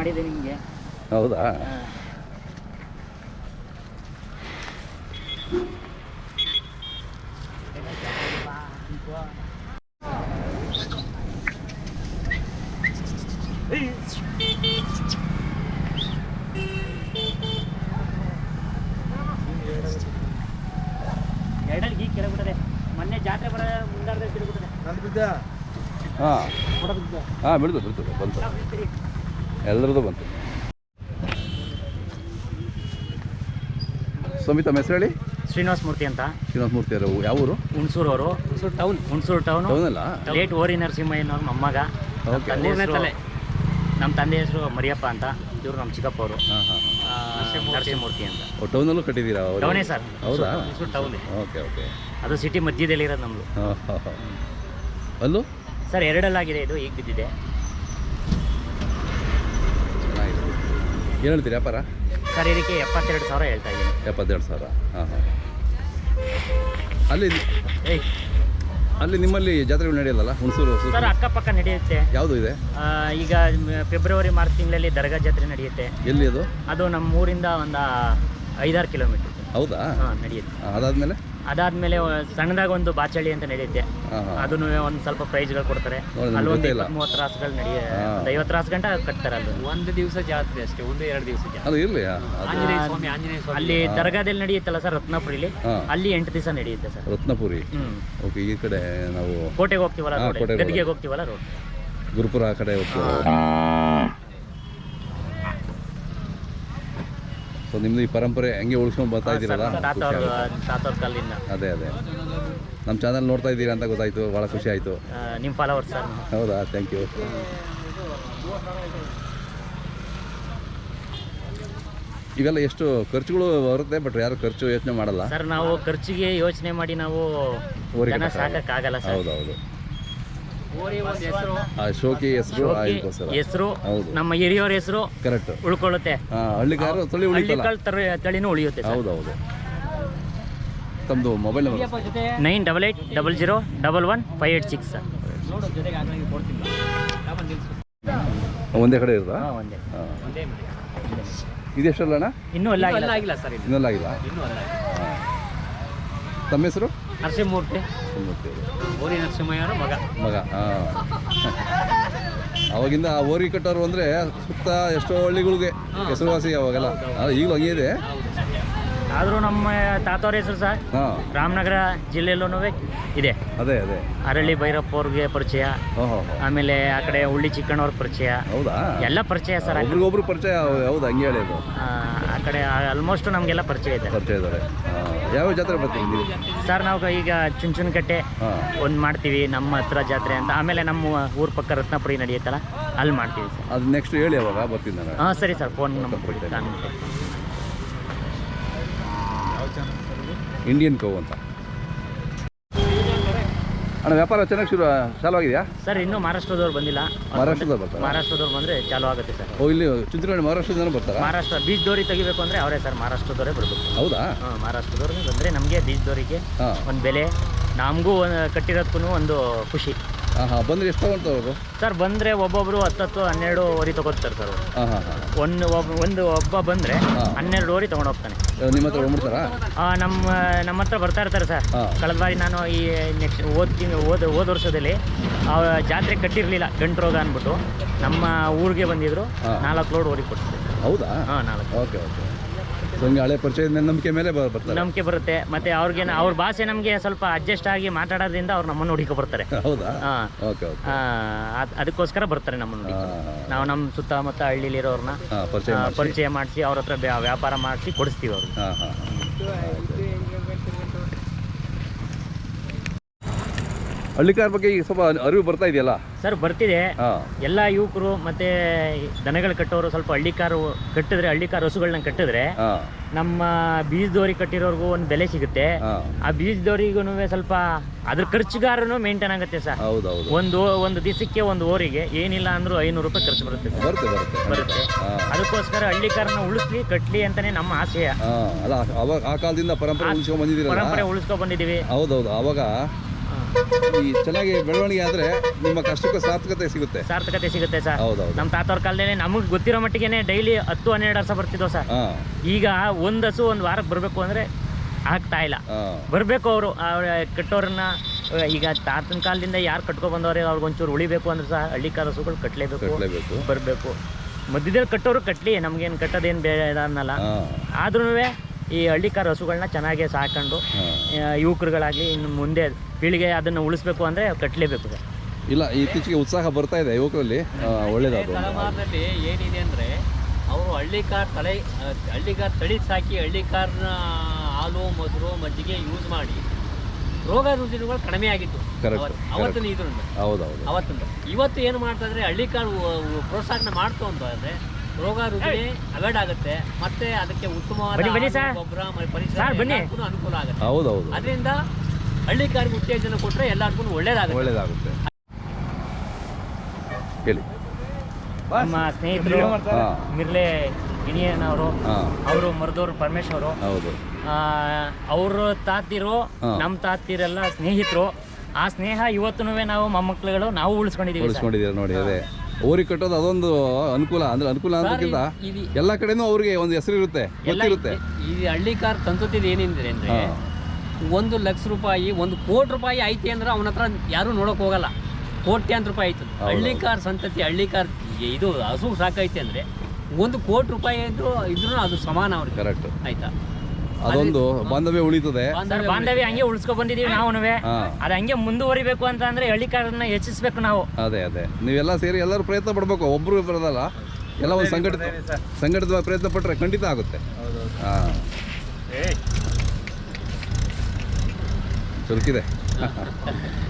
ಮಾಡಿದೆ ನಿಮಗೆ. ಹೌದಾ? ಎರಡಲ್ಲಿ ಗೀ ಕೆಳಬಿಟ್ಟದೆ ಮೊನ್ನೆ ಜಾತ್ರೆ ಬರೋ ತಿರುಗ್ಬಿಟ್ಟದೆ ಹಾಂ. ಹಾಂ ಬಿಡ್ತು ಬಿಡ್ತು ಬಂತು. ಎಲ್ಲರದ್ದು ಬಂತು. ಸ್ವಾಮಿ ತಮ್ಮ ಹೆಸರು ಹೇಳಿ? ಶ್ರೀನಿವಾಸ ಮೂರ್ತಿ ಅಂತ. ಶ್ರೀನಿವಾಸ ಮೂರ್ತಿ ಅವರು ಯಾವ ಊರು? ಹುಣಸೂರು ಅವರು. ಹುಣಸೂರು ಟೌನ್ ಹುಣಸೂರು ಟೌನ್ ಅಲ್ಲ ಲೇಟ್ ಓರಿ ನರಸಿಂಹಯ್ಯನವ್ರ ಮೊಮ್ಮಗ. ನಮ್ಮ ಓಕೆ ತಂದೆ ಹೆಸರು ನಮ್ಮ ತಂದೆ ಹೆಸರು ಮರಿಯಪ್ಪ ಅಂತ. ಇವರು ನಮ್ಮ ಚಿಕ್ಕಪ್ಪ ಅವರು. ಹಾಂ ಹಾಂ ನರಸಿಂಹಮೂರ್ತಿ ಅಂತ. ಟೌನಲ್ಲೂ ಕಟ್ಟಿದ್ದೀರಾ ಅವರು? ಟೌನೇ ಸರ್. ಹೌದಾ? ಹುಣಸೂರು ಟೌನ್ ಓಕೆ ಓಕೆ ಅದು ಸಿಟಿ ಮಧ್ಯದಲ್ಲಿ ಇರೋದು ನಮ್ಮದು ಹಾಂ ಹಾಂ ಹಾಂ. ಅಲ್ಲೂ? ಸರ್ ಎರಡಲ್ಲಾಗಿದೆ ಇದು ಈಗ ಬಿದ್ದಿದೆ. ಏನು ಹೇಳ್ತೀರಿ ವ್ಯಾಪಾರ? ಸರ್ ಇದಕ್ಕೆ ಎಪ್ಪತ್ತೆರಡು ಸಾವಿರ ಹೇಳ್ತಾ ಇದ್ದೀನಿ. ಎಪ್ಪತ್ತೆರಡು ಸಾವಿರ. ಹಾಂ ಹಾಂ. ಅಲ್ಲಿ ಏಯ್. ಅಲ್ಲಿ ನಿಮ್ಮಲ್ಲಿ ಜಾತ್ರೆಗಳು ನಡೆಯಲ್ಲ ಹುಣಸೂರು ಸರ್ ಅಕ್ಕಪಕ್ಕ ನಡೆಯುತ್ತೆ. ಯಾವುದು ಇದೆ? ಈಗ ಫೆಬ್ರವರಿ ಮಾರ್ಚ್ ತಿಂಗಳಲ್ಲಿ ದರ್ಗಾ ಜಾತ್ರೆ ನಡೆಯುತ್ತೆ. ಎಲ್ಲಿ ಅದು? ಅದು ನಮ್ಮ ಊರಿಂದ ಒಂದು ಐದಾರು ಕಿಲೋಮೀಟರ್. ಹೌದಾ? ಹಾಂ ನಡೆಯುತ್ತೆ. ಅದಾದ್ಮೇಲೆ? ಅದಾದ್ಮೇಲೆ ಸಣ್ಣದಾಗ ಒಂದು ಬಾಚಳಿ ಅಂತ ನಡೆಯುತ್ತೆ. ಅದನ್ನು ಒಂದು ಸ್ವಲ್ಪ ಪ್ರೈಸ್ಗಳು ಕೊಡ್ತಾರೆ. ಅಲ್ಲಿ ಒಂದು ಮೂವತ್ತು ರಾಸುಗಳು ನಡೆಯ ಹಾ. ಒಂದು ಐವತ್ತು ರಾಸು ಗಂಟ ಕಟ್ತಾರೆ ಅದು. ಒಂದು ದಿವಸ ಜಾತ್ರೆ ಅಷ್ಟೇ ಒಂದು ಎರಡು ದಿವಸ ಜಾತ್ರೆ. ಅದು ಇರಲಿ ಆಂಜನೇಯ ಸ್ವಾಮಿ ಆಂಜನೇಯ ಅಲ್ಲಿ ದರ್ಗಾದಲ್ಲಿ ನಡೆಯುತ್ತಲ್ಲ ಸರ್ ರತ್ನಪುರಿಲಿ? ಅಲ್ಲಿ ಎಂಟು ದಿವಸ ನಡೆಯುತ್ತೆ ಸರ್. ರತ್ನಪುರಿ? ಓಕೆ ಈ ಕಡೆ ನಾವು ಕೋಟೆಗೆ ಹೋಗ್ತೀವಲ್ಲ ಗದಿಗೆಗೆ ಹೋಗ್ತೀವಲ್ಲ ರೋಡ್? ಗುರುಪುರ ಆ ಕಡೆ ಹೋಗ್ತೀವಿ. ಸೊ ನಿಮ್ದು ಈ ಪರಂಪರೆ ಹೆಂಗೆ ಉಳ್ಸ್ಕೊಂಡು ಬರ್ತಾ ಇದ್ದೀರಲ್ಲ? ಕಾಲಿಂದ ಅದೇ ಅದೇ. ನಮ್ಮ ಚಾನಲ್ ನೋಡ್ತಾ ಇದ್ದೀರಾ ಅಂತ ಗೊತ್ತಾಯ್ತು ಭಾಳ ಖುಷಿ ಆಯಿತು. ನಿಮ್ಮ ಫಾಲೋವರ್ಸ್ ಸರ್ ಹೌದಾ? ಥ್ಯಾಂಕ್ ಯು ಇವೆಲ್ಲ ಎಷ್ಟು ಖರ್ಚುಗಳು ಬರುತ್ತೆ? ಬಟ್ ಯಾರು ಖರ್ಚು ಯೋಚನೆ ಮಾಡಲ್ಲ? ಸರ್ ನಾವು ಖರ್ಚಿಗೆ ಯೋಚನೆ ಮಾಡಿ ನಾವು ಜನ. ಸಾಕಕ್ಕಾಗಲ್ಲ ಸರ್ ಹೌದೌದು. ಓರಿ ಒಂದು ಹೆಸರು ಆ ಶೋಕಿ ಹೆಸರು ಹೆಸರು ಹೌದು. ನಮ್ಮ ಹಿರಿಯವ್ರ ಹೆಸರು ಕರೆಕ್ಟ್ ಉಳ್ಕೊಳ್ಳುತ್ತೆ. ಹಳ್ಳಿಗಾರರು ತಳಿ ಉಳಿತಲ್ಲ? ತಳಿನೂ ಉಳಿಯುತ್ತೆ ಸರ್. ಹೌದೌದು. ತಮ್ಮದು mobile number nine double eight double zero double one five eight six sir. ನೋಡು ಜೊತೆಗೆ ಹಾಗಾಗಿ ಕೊಡ್ತೀನಿ ತಗೊಂಡು ಒಂದೇ. ಕಡೆ ಇರೋದಾ ಹಾಂ. ಒಂದೇ ಒಂದೇ ಇದೆಷ್ಟಲ್ಲ ಅಣ್ಣ ಇನ್ನೂ ಅಲ್ಲ ಇನ್ನೂ ಆಗಿಲ್ಲ ಅಲ್ಲ ಆಗಿಲ್ಲ ಸರ್ ಇದು. ಇನ್ನೆಲ್ಲ ಆಗಿಲ್ಲ. ಇನ್ನೂ ಅಲ್ಲ ಹಾಂ ತಮ್ಮ ಹೆಸರು? ನರಸಿಂಹಮೂರ್ತಿ. ಮೂರ್ತಿ. ಓರಿ ನರಸಿಂಹಯ್ಯನ ಮಗ. ಮಗ ಹಾಂ ಅವಾಗಿಂದ ಆ ಓರಿ ಕಟ್ಟೋರು ಅಂದರೆ ಸುತ್ತ ಎಷ್ಟೋ ಹಳ್ಳಿಗಳಿಗೆ ಹೆಸರುವಾಸಿ ಅವಾಗೆಲ್ಲ. ಈಗ ಈಗಲೂ ಹಂಗೆ ಇದೆ. ಆದರೂ ನಮ್ಮ ತಾತವ್ರ ಹೆಸರು ಸರ್ ಹಾಂ. ರಾಮನಗರ ಜಿಲ್ಲೆಯಲ್ಲೂ ಇದೆ. ಅದೇ ಅದೇ. ಅರಳಿ ಭೈರಪ್ಪ ಅವ್ರಿಗೆ ಪರಿಚಯ. ಓಹೋ ಆಮೇಲೆ ಆ ಕಡೆ ಹುಳ್ಳಿ ಚಿಕ್ಕಣ್ಣವ್ರ ಪರಿಚಯ. ಹೌದಾ? ಎಲ್ಲ ಪರಿಚಯ ಸರ್ ಆ. ಒಬ್ರಿಗೊಬ್ರು ಪರಿಚಯ ಹೌದು ಹಂಗೆ ಹೇಳಿದ್ರು ಆ, ಆ ಕಡೆ ಆಲ್ಮೋಸ್ಟ್ ನಮಗೆಲ್ಲ ಪರಿಚಯ ಇದೆ ಪರಿಚಯ ಇದ್ದಾರೆ. ಯಾವ ಜಾತ್ರೆ ಬರ್ತೀವಿ ನೀವು? ಸರ್ ನಾವು ಈಗ ಚುಂಚುನಕಟ್ಟೆ ಒಂದು ಮಾಡ್ತೀವಿ ನಮ್ಮ ಹತ್ರ ಜಾತ್ರೆ ಅಂತ. ಆಮೇಲೆ ನಮ್ಮ ಊರ್ ಪಕ್ಕ ರತ್ನಪುರಿ ನಡೆಯುತ್ತಲ್ಲ ಅಲ್ಲಿ ಮಾಡ್ತೀವಿ ಸರ್. ಅದು ನೆಕ್ಸ್ಟ್ ಹೇಳಿ ಯಾವಾಗ? ಬರ್ತೀನಿ ನಾನು. ಹಾಂ ಸರಿ ಸರ್ ಫೋನ್ ನಂಬರ್ ಕೊಡಿ ಇಂಡಿಯನ್ ಕೋ ಅಂತ. ಅಣ್ಣ ವ್ಯಾಪಾರ ಚೆನ್ನಾಗಿ ಶುರು ಚಾಲು ಆಗಿದೆಯಾ ಸರ್ ಇನ್ನೂ ಮಹಾರಾಷ್ಟ್ರದವ್ರು ಬಂದಿಲ್ಲ. ಮಹಾರಾಷ್ಟ್ರದವ್ರು ಬರ್ತಾರೆ? ಮಹಾರಾಷ್ಟ್ರದವ್ರು ಬಂದರೆ ಚಾಲು ಆಗುತ್ತೆ ಸರ್. ಓ ಇಲ್ಲಿ ಚುಂಚನಹಳ್ಳಿ ಮಹಾರಾಷ್ಟ್ರದಿಂದ ಬರ್ತಾರೆ? ಮಹಾರಾಷ್ಟ್ರ ಬೀಚ್ ದೋರಿ ತೆಗಿಬೇಕು ಅಂದರೆ ಅವರೇ ಸರ್ ಮಹಾರಾಷ್ಟ್ರದವರೇ ಬರಬೇಕು. ಹೌದಾ? ಹಾಂ ಮಹಾರಾಷ್ಟ್ರದವ್ರಿಗೆ ಬಂದರೆ ನಮಗೆ ಬೀಚ್ ದೋರಿಗೆ ಒಂದು ಬೆಲೆ ನಮಗೂ ಕಟ್ಟಿರೋದಕ್ಕೂ ಒಂದು ಖುಷಿ. ಹಾಂ ಹಾಂ ಬಂದರೆ ಎಷ್ಟು ಅವರು? ಸರ್ ಬಂದರೆ ಒಬ್ಬೊಬ್ಬರು ಹತ್ತತ್ತು ಹನ್ನೆರಡು ಓರಿ ತಗೋತಾರೆ ಸರ್ ಅವರು. ಹಾಂ ಹಾಂ ಹಾಂ ಒಂದು ಒಬ್ಬ ಒಂದು ಒಬ್ಬ ಬಂದರೆ. ಹನ್ನೆರಡು ಓರಿ ತೊಗೊಂಡು ಹೋಗ್ತಾನೆ. ನಿಮ್ಮ ಹತ್ರ ಬಂದ್ಬಿಡ್ತಾರಾ? ಆ, ನಮ್ಮ ನಮ್ಮ ಹತ್ರ ಬರ್ತಾ ಇರ್ತಾರೆ ಸರ್. ಹಾಂ. ಕಳೆದ ಬಾರಿ ನಾನು ಈ ನೆಕ್ಸ್ಟ್ ಓದ್ ತಿಂಗ್ ಓದ್ ಹೋದ ವರ್ಷದಲ್ಲಿ ಆ ಜಾತ್ರೆ ಕಟ್ಟಿರಲಿಲ್ಲ ಗಂಟು ರೋಗ ಅಂದ್ಬಿಟ್ಟು. ನಮ್ಮ ಊರಿಗೆ ಬಂದಿದ್ರು. ಹಾ. ನಾಲ್ಕು ಲೋಡ್ ಓರಿ ಕೊಡ್ತಾರೆ ಹೌದಾ? ಹಾಂ ನಾಲ್ಕು ಓಕೆ ಓಕೆ. ಸೊ ಹಂಗೆ ಹಳೆ ಪರಿಚಯದ ಮೇಲೆ ನಂಬಿಕೆ ಮೇಲೆ ಬ- ಬರ್ತಾರೆ. ನಂಬಿಕೆ ಬರುತ್ತೆ. ಮತ್ತೆ ಅವ್ರಿಗೆ ಅವ್ರ ಭಾಷೆ ನಮಗೆ ಸ್ವಲ್ಪ ಅಡ್ಜಸ್ಟ್ ಆಗಿ ಮಾತಾಡೋದ್ರಿಂದ ಅವ್ರು ನಮ್ಮನ್ನು ಹುಡುಕಿ ಬರ್ತಾರೆ. ಹೌದಾ? ಹಾ. Okay okay. ಅದಕ್ಕೋಸ್ಕರ ಬರ್ತಾರೆ ನಮ್ಮನ್ನು ಹುಡುಕಿ. ನಾವು ನಮ್ಮ ಸುತ್ತಮುತ್ತ ಹಳ್ಳಿಲಿರೋರ್ನ ಹಾಂ ಪರಿಚಯ ಆ, ಮಾಡಿಸಿ. ಪರಿಚಯ ಮಾಡಿಸಿ ಅವ್ರ ಹತ್ರ ವ್ಯಾ- ವ್ಯಾಪಾರ ಮಾಡಿಸಿ ಕೊಡಿಸ್ತೀವಿ ಅವ್ರಿಗೆ. ಹಾಂ ಹಾಂ ಹಳ್ಳಿಕಾರ ಬಗ್ಗೆ ಈಗ ಸ್ವಲ್ಪ ಅರಿವು ಬರ್ತಾ ಇದೆಯಲ್ಲ? ಸರ್ ಬರ್ತಿದೆ. ಹಾಂ. ಎಲ್ಲ ಯುವಕರು ಮತ್ತೆ ದನಗಳು ಕಟ್ಟೋರು ಸ್ವಲ್ಪ ಹಳ್ಳಿಕಾರು ಕಟ್ಟಿದ್ರೆ ಹಳ್ಳಿಕಾರ ಹಸುಗಳನ್ನ ಕಟ್ಟಿದ್ರೆ ಹಾಂ. ನಮ್ಮ ಬೀಜದೋರಿ ಕಟ್ಟಿರೋರ್ಗೂ ಒಂದು ಬೆಲೆ ಸಿಗುತ್ತೆ. ಹಾಂ. ಆ ಬೀಜದೋರಿಗೂ ಸ್ವಲ್ಪ ಅದ್ರ ಖರ್ಚುಗಾರನು ಮೇಂಟೈನ್ ಆಗುತ್ತೆ ಸರ್. ಹೌದೌದು. ಒಂದು ಒಂದು ದಿವಸಕ್ಕೆ ಒಂದು ಓರಿಗೆ ಏನಿಲ್ಲ ಅಂದ್ರೂ ಐನೂರು ರೂಪಾಯಿ ಖರ್ಚು ಬರುತ್ತೆ ಸರ್. ಬರುತ್ತೆ ಬರುತ್ತೆ. ಬರುತ್ತೆ. ಹಾಂ. ಅದಕ್ಕೋಸ್ಕರ ಹಳ್ಳಿಕಾರನ ಉಳಿಸ್ಲಿ ಕಟ್ಲಿ ಅಂತಾನೆ ನಮ್ಮ ಆಸೆಯ ಹಾಂ. ಅಲ್ಲ ಅವಾಗ ಆ ಕಾಲದಿಂದ ಪರಂಪರೆ ಉಳಿಸ್ಕೊಂಡು ಬಂದಿದ್ದೀರಲ್ಲ? ಪರಂಪರೆ ಉಳಿಸ್ಕೊ ಹೌದೌದು. ಅವಾಗ ಈ ಚೆನ್ನಾಗಿ ಬೆಳವಣಿಗೆ ಆದ್ರೆ ನಿಮ್ಮ ಕಷ್ಟಕ್ಕೆ ಸಾರ್ಥಕತೆ ಸಿಗುತ್ತೆ. ಸಾರ್ಥಕತೆ ಸಿಗುತ್ತೆ ಸರ್. ಹೌದೌದು. ನಮ್ಮ ತಾತವ್ರ ಕಾಲದಲ್ಲಿ ನಮಗೆ ಗೊತ್ತಿರೋ ಮಟ್ಟಿಗೆ ಡೈಲಿ ಹತ್ತು ಹನ್ನೆರಡು ವರ್ಷ ಬರ್ತಿದ್ವು ಸರ್. ಹಾಂ. ಈಗ ಒಂದು ಹಸು ಒಂದು ವಾರಕ್ಕೆ ಬರಬೇಕು ಅಂದರೆ ಆಗ್ತಾ ಇಲ್ಲ. ಹಾಂ. ಬರಬೇಕು ಅವರು ಕಟ್ಟೋರನ್ನ ಆ, ಈಗ ತಾತನ ಕಾಲದಿಂದ ಯಾರು ಕಟ್ಕೊ ಬಂದವ್ರೆ ಅವ್ರಿಗೆ ಒಂಚೂರು ಉಳಿಬೇಕು ಅಂದ್ರೆ ಸಹ ಹಳ್ಳಿಕಾರ ಹಸುಗಳು ಕಟ್ಟಲೇಬೇಕು ಕಟ್ಟಲೇಬೇಕು ಬರಬೇಕು. ಮಧ್ಯದಲ್ಲಿ ಕಟ್ಟೋರು ಕಟ್ಟಲಿ ನಮ್ಗೇನು ಕಟ್ಟೋದೇನು ಬೇಡ ಅನ್ನಲ್ಲ ಹಾಂ. ಆದ್ರೂ ಈ ಹಳ್ಳಿಕಾರ ಹಸುಗಳನ್ನ ಚೆನ್ನಾಗಿ ಸಾಕೊಂಡು ಯುವಕರುಗಳಾಗಿ ಯುವಕರುಗಳಾಗಲಿ ಇನ್ನು ಮುಂದೆ ಪೀಳಿಗೆ ಅದನ್ನು ಉಳಿಸ್ಬೇಕು ಅಂದ್ರೆ ಕಟ್ಟಲೇಬೇಕು ಸರ್. ಇಲ್ಲ ಇತ್ತೀಚೆಗೆ ಉತ್ಸಾಹ ಬರ್ತಾ ಇದೆ ಯುವಕರಲ್ಲಿ. ಒಳ್ಳೇದಾದ ತಲೆಮಾರಿನಲ್ಲಿ ಏನಿದೆ ಅಂದ್ರೆ ಅವರು ಹಳ್ಳಿಕಾರ್ ತಲೆ ಹಳ್ಳಿ ಹಳ್ಳಿಕಾರ್ ತಳಿ ಸಾಕಿ ಹಳ್ಳಿಕಾರ್ನ ಹಾಲು ಮೊಸರು ಮಜ್ಜಿಗೆ ಯೂಸ್ ಮಾಡಿ ರೋಗ ರುಜಿನಗಳು ಕಡಿಮೆ ಆಗಿತ್ತು. ಅವತ್ತಿನ ಇದ್ರಿಂದ. ಹೌದೌದು. ಅವತ್ತಿಂದ. ಇವತ್ತು ಏನು ಮಾಡ್ತಾ ಇದ್ರೆ ಹಳ್ಳಿಕಾರ್ ಪ್ರೋತ್ಸಾಹನ ಮಾಡ್ತು ಅಂತ ಅಂದ್ರೆ ರೋಗ ರುಜಿನ ಅವಾಯ್ಡ್ ಆಗುತ್ತೆ. ಮತ್ತೆ ಅದಕ್ಕೆ ಉತ್ತಮವಾದ. ಗೊಬ್ಬರ ಪರಿಸರ ಸರ್, ಬನ್ನಿ. ಎಲ್ಲದಕ್ಕೂ ಅನುಕೂಲ ಆಗುತ್ತೆ. ಹೌದೌದು. ಅದರಿಂದ ಹಳ್ಳಿಕಾರಿಗೆ ಉತ್ತೇಜನ ಕೊಟ್ಟರೆ ಎಲ್ಲರಿಗೂ ಒಳ್ಳೇದಾಗುತ್ತೆ. ಒಳ್ಳೇದಾಗುತ್ತೆ. ಹೇಳಿ. ನಮ್ಮ ಸ್ನೇಹಿತರು ಮಿರ್ಲೆ ಗಿಣಿಯನವರು ಅವರು ಅವರು ಮರದವ್ರು ಪರಮೇಶ್ವರು ಹೌದು. ಅವ್ರ ತಾತಿರು ಹಾ. ನಮ್ಮ ತಾತಿರೆಲ್ಲ ಸ್ನೇಹಿತರು. ಆ ಸ್ನೇಹ ಇವತ್ತು ನಾವು ಮೊಮ್ಮಕ್ಕಳುಗಳು ನಾವು ಉಳಿಸ್ಕೊಂಡಿದ್ದೀವಿ ನೋಡಿ ಅದೇ. ಊರಿಗೆ ಕಟ್ಟೋದು ಅದೊಂದು ಅನುಕೂಲ ಅಂದ್ರೆ ಅನುಕೂಲ ಅನ್ನೋದಕ್ಕಿಂತ ಇದು ಎಲ್ಲ ಕಡೆನೂ ಅವ್ರಿಗೆ ಒಂದು ಹೆಸರು ಇರುತ್ತೆ ಗೊತ್ತಿರುತ್ತೆ. ಈ ಹಳ್ಳಿಕಾರ್ ತಂತುತ್ತಿದ್ದು ಏನಿದ್ರೆ ಅಂದ್ರೆ ಒಂದು ಲಕ್ಷ ರೂಪಾಯಿ ಒಂದು ಕೋಟಿ ರೂಪಾಯಿ ಐತಿ ಅಂದ್ರೆ ಅವನ ಹತ್ರ ಯಾರು ನೋಡಕ್ ಹೋಗಲ್ಲ. ಕೋಟ್ಯಾಂತರ ರೂಪಾಯಿ ಆಯ್ತು ಹಳ್ಳಿ ಕಾರ್ ಸಂತತಿ ಹಳ್ಳಿ ಕಾರ್ ಇದು ಹಸು ಸಾಕೈತಿ ಅಂದ್ರೆ ಒಂದು ಕೋಟಿ ರೂಪಾಯಿ ಇದ್ರು ಇದ್ರೂ ಅದು ಸಮಾನ ಅವ್ರಿಗೆ. ಕರೆಕ್ಟ್ ಆಯ್ತಾ? ಅದೊಂದು ಬಾಂಧವ್ಯ ಉಳಿತದೆ. ಸರ್ ಬಾಂಧವ್ಯ ಹಂಗೆ ಉಳಿಸ್ಕೊ ಬಂದಿದೀವಿ ನಾವು ಅದ ಹಂಗೆ ಮುಂದುವರಿಬೇಕು ಅಂತ ಅಂದ್ರೆ ಹಳ್ಳಿಕಾರನ್ನ ಹೆಚ್ಚಿಸ್ಬೇಕು ನಾವು. ಅದೇ ಅದೇ. ನೀವೆಲ್ಲ ಸೇರಿ ಎಲ್ಲರೂ ಪ್ರಯತ್ನ ಪಡ್ಬೇಕು ಒಬ್ರು ಬರೋದಲ್ಲ ಎಲ್ಲ ಒಂದು ಸಂಘಟಿತ ಸಂಘಟಿತವಾಗಿ ಪ್ರಯತ್ನ ಪಟ್ಟರೆ ಖಂಡಿತ ಆಗುತ್ತೆ. ಹಾಂ. ಚುರುಕಿದೆ.